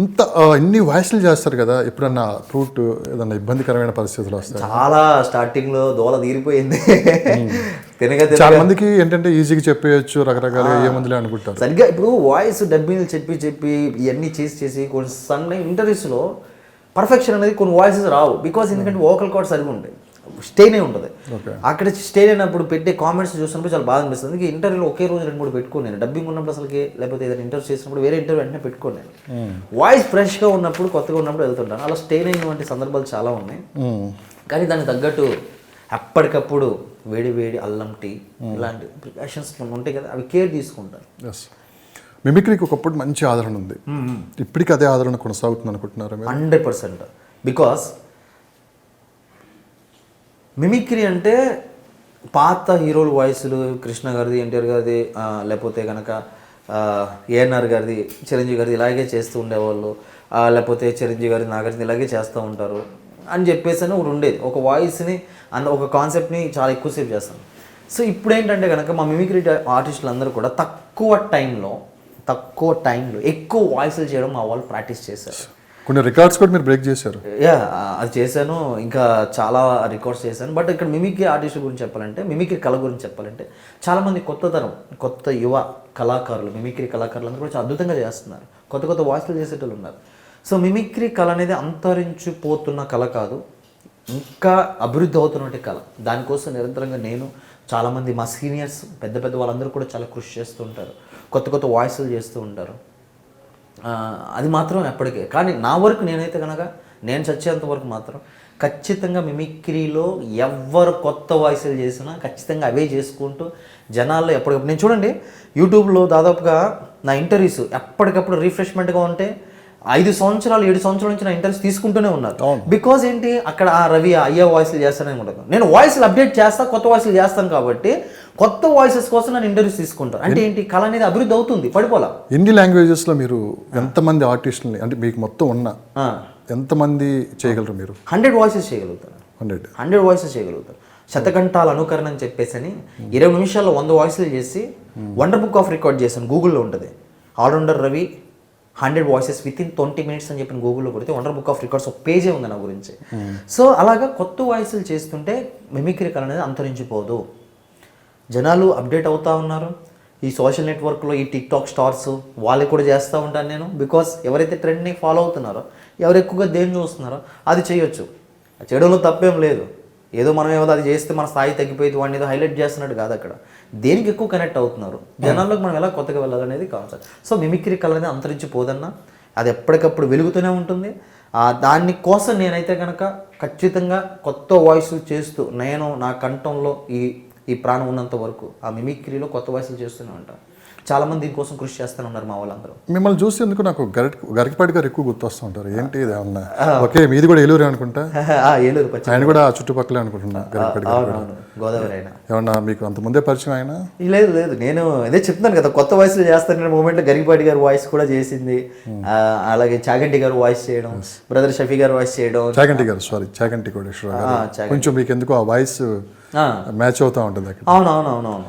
ఇంత ఇన్ని వాయిస్లు చేస్తారు కదా ఎప్పుడన్నా ఫ్రూట్ ఏదన్నా ఇబ్బందికరమైన పరిస్థితులు వస్తాయి? చాలా స్టార్టింగ్లో దోల తీరిపోయింది. తినగా తినగా. చాలా మందికి ఏంటంటే ఈజీగా చెప్పేయచ్చు రకరకాలుగా ఏముందిలే అనుకుంటారు. సరిగ్గా ఇప్పుడు వాయిస్ డబ్బింగ్ చెప్పి చెప్పి ఇవన్నీ చేసి చేసి కొన్ని సన్న ఇంటర్వ్యూస్లో పర్ఫెక్షన్ అనేది కొన్ని వాయిసెస్ రావు. బికాస్ ఎందుకంటే వోకల్ కార్డ్ సరిగా ఉంటాయి స్టేనే ఉంటుంది. అక్కడ స్టే అయినప్పుడు పెట్టే కామెంట్స్ చూసినప్పుడు చాలా బాగా అనిపిస్తుంది. అందుకే ఇంటర్వ్యూలో ఒకే రోజు రెండు మూడు పెట్టుకోను నేను. డబ్బింగ్ ఉన్నప్పుడు అసలుకి లేకపోతే ఏదైనా ఇంటర్వ్యూ చేసినప్పుడు వేరే ఇంటర్వ్యూ వెంటనే పెట్టుకోను నేను. వాయిస్ ఫ్రెష్గా ఉన్నప్పుడు కొత్తగా ఉన్నప్పుడు వెళ్తుంటాను. అలా స్టేన్ అయినటువంటి సందర్భాలు చాలా ఉన్నాయి. కానీ దానికి తగ్గట్టు అప్పటికప్పుడు వేడి వేడి అల్లం టీ ఇలాంటి ప్రికాషన్స్ ఉంటాయి కదా అవి కేర్ తీసుకుంటారు ఎస్ మిమిక్రీకి ఒకప్పుడు మంచి ఆదరణ ఉంది. ఇప్పటికీ అదే ఆదరణ కొనసాగుతుంది అనుకుంటున్నారా హండ్రెడ్ పర్సెంట్. బికాస్ మిమిక్రీ అంటే పాత హీరోలు వాయిస్లు కృష్ణ గారిది ఎన్టీఆర్ గారిది లేకపోతే కనుక ఏఎన్ఆర్ గారిది చిరంజీవి గారిది ఇలాగే చేస్తూ ఉండేవాళ్ళు. లేకపోతే చిరంజీవి గారిది నాగార్జున ఇలాగే చేస్తూ ఉంటారు. అని చెప్పేసి అని ఒకటి ఉండేది. ఒక వాయిస్ని అంద ఒక కాన్సెప్ట్ని చాలా ఎక్కువసేపు చేస్తాను సో ఇప్పుడు ఏంటంటే కనుక మా మిమిక్రీ ఆర్టిస్టులు అందరూ కూడా తక్కువ టైంలో తక్కువ టైంలో ఎక్కువ వాయిస్లు చేయడం మా వాళ్ళు ప్రాక్టీస్ చేశారు. కొన్ని రికార్డ్స్ కూడా మీరు బ్రేక్ చేశారు. యా అది చేశాను. ఇంకా చాలా రికార్డ్స్ చేశాను. బట్ ఇక్కడ మిమిక్రీ ఆర్టిస్ట్ గురించి చెప్పాలంటే మిమిక్రీ కళ గురించి చెప్పాలంటే చాలామంది కొత్త తరం కొత్త యువ కళాకారులు మిమిక్రీ కళాకారులు అందరూ కూడా చాలా అద్భుతంగా చేస్తున్నారు. కొత్త కొత్త వాయిస్లు చేసేటోళ్ళు ఉన్నారు. సో మిమిక్రీ కళ అనేది అంతరించిపోతున్న కళ కాదు. ఇంకా అభివృద్ధి అవుతున్నటువంటి కళ. దానికోసం నిరంతరంగా నేను చాలామంది మా సీనియర్స్ పెద్ద పెద్ద వాళ్ళందరూ కూడా చాలా కృషి చేస్తూ ఉంటారు. కొత్త కొత్త వాయిస్లు చేస్తూ ఉంటారు. అది మాత్రం ఎప్పటికీ. కానీ నా వరకు నేనైతే కనుక నేను చచ్చేంత వరకు మాత్రం ఖచ్చితంగా మిమిక్రీలో ఎవరు కొత్త వాయిస్లు చేసినా ఖచ్చితంగా అవే చేసుకుంటూ జనాల్లో ఎప్పటికప్పుడు నేను చూడండి యూట్యూబ్లో దాదాపుగా నా ఇంటర్వ్యూస్ ఎప్పటికప్పుడు రిఫ్రెష్మెంట్గా ఉంటే ఐదు సంవత్సరాలు ఏడు సంవత్సరాల నుంచి నా ఇంటర్వ్యూస్ తీసుకుంటూనే ఉన్నారు. బికాజ్ ఏంటి? అక్కడ ఆ రవి ఆ అయ్యే వాయిస్లు చేస్తానని ఉండదు నేను వాయిస్లు అప్డేట్ చేస్తా కొత్త వాయిస్లు చేస్తాను కాబట్టి కొత్త వాయిసెస్ కోసం నేను ఇంటర్వ్యూస్ తీసుకుంటాను అంటే ఏంటి? కళ అనేది అభివృద్ధి అవుతుంది. పడిపోలా? ఎన్ని లాంగ్వేజెస్లో మీరు ఎంతమంది ఆర్టిస్టులని అంటే మీకు మొత్తం ఉన్న. ఎంతమంది చేయగలరు మీరు? హండ్రెడ్ వాయిసెస్ చేయగలుగుతాను హండ్రెడ్ హండ్రెడ్ వాయిసెస్ చేయగలుగుతాను శతకంఠాల అనుకరణ అని చెప్పేసి అని ఇరవై నిమిషాల్లో వంద వాయిస్లు చేసి వండర్ బుక్ ఆఫ్ రికార్డ్ చేశాను. గూగుల్లో ఉంటుంది. All rounder Ravi hundred voices with in twenty minutes అని చెప్పిన గూగుల్లో కొడితే వండర్ బుక్ ఆఫ్ రికార్డ్స్ ఒక పేజే ఉంది నా గురించి. సో అలాగా కొత్త వాయిస్లు చేస్తుంటే మిమిక్రీ కళ అనేది అంతరించిపోదు. జనాలు అప్డేట్ అవుతూ ఉన్నారు. ఈ సోషల్ నెట్వర్క్లో ఈ టిక్టాక్ స్టార్స్ వాళ్ళకి కూడా చేస్తూ ఉంటాను నేను. బికాస్ ఎవరైతే ట్రెండ్ని ఫాలో అవుతున్నారో ఎవరు ఎక్కువగా దేని చూస్తున్నారో అది చేయొచ్చు. చేయడంలో తప్పేం లేదు. ఏదో మనం ఏదో అది చేస్తే మన స్థాయి తగ్గిపోయింది వాడిని ఏదో హైలైట్ చేస్తున్నట్టు కాదు అక్కడ. దేనికి ఎక్కువ కనెక్ట్ అవుతున్నారు? జనాల్లోకి మనం ఎలా కొత్తగా వెళ్ళాలనేది కాన్సెప్ట్ సో మిమిక్రీ కళ అనేది అంతరించిపోదన్నా అది ఎప్పటికప్పుడు వెలుగుతూనే ఉంటుంది. దాని కోసం నేనైతే కనుక ఖచ్చితంగా కొత్త వాయిస్ చేస్తూ నేను నా కంఠంలో ఈ ఈ ప్రాణం ఉన్నంత వరకు ఆ మిమిక్రీలో కొత్త వాయిస్లు చేస్తూనే ఉంటాను చాలా మంది దీనికోసం కృషి చేస్తూనే ఉన్నారు మా వాళ్ళందరూ. మిమ్మల్ని చూసేందుకు నాకు గరి గరికపాటి గారు ఎక్కువ గుర్తొస్తూ ఉంటారు? ఏంటి ఇది ఏమన్నా? ఓకే మీది కూడా ఏలూరు అనుకుంటా? ఆ, ఏలూరు ఆయన కూడా చుట్టుపక్కలే అనుకుంటున్నా గరికపాటి గోదావరి అయినా ఏమన్నా మీకు అంత ముందే పరిచయం ఆయన? లేదు లేదు నేను అదే చెప్తున్నాను కదా కొత్త వాయిస్లు చేస్తాను మూమెంట్ గరిపాటి గారు వాయిస్ కూడా చేసింది. ఆ, అలాగే చాగంటి గారు వాయిస్ చేయడం బ్రదర్ షఫీ గారు వాయిస్ చేయడం. చాగంటి గారు సారీ చాగంటి కోటేశ్వర. కొంచెం మీకు ఎందుకు ఆ. వాయిస్ మ్యాచ్ అవుతూ ఉంటుంది అక్కడ. అవునవునవునవును.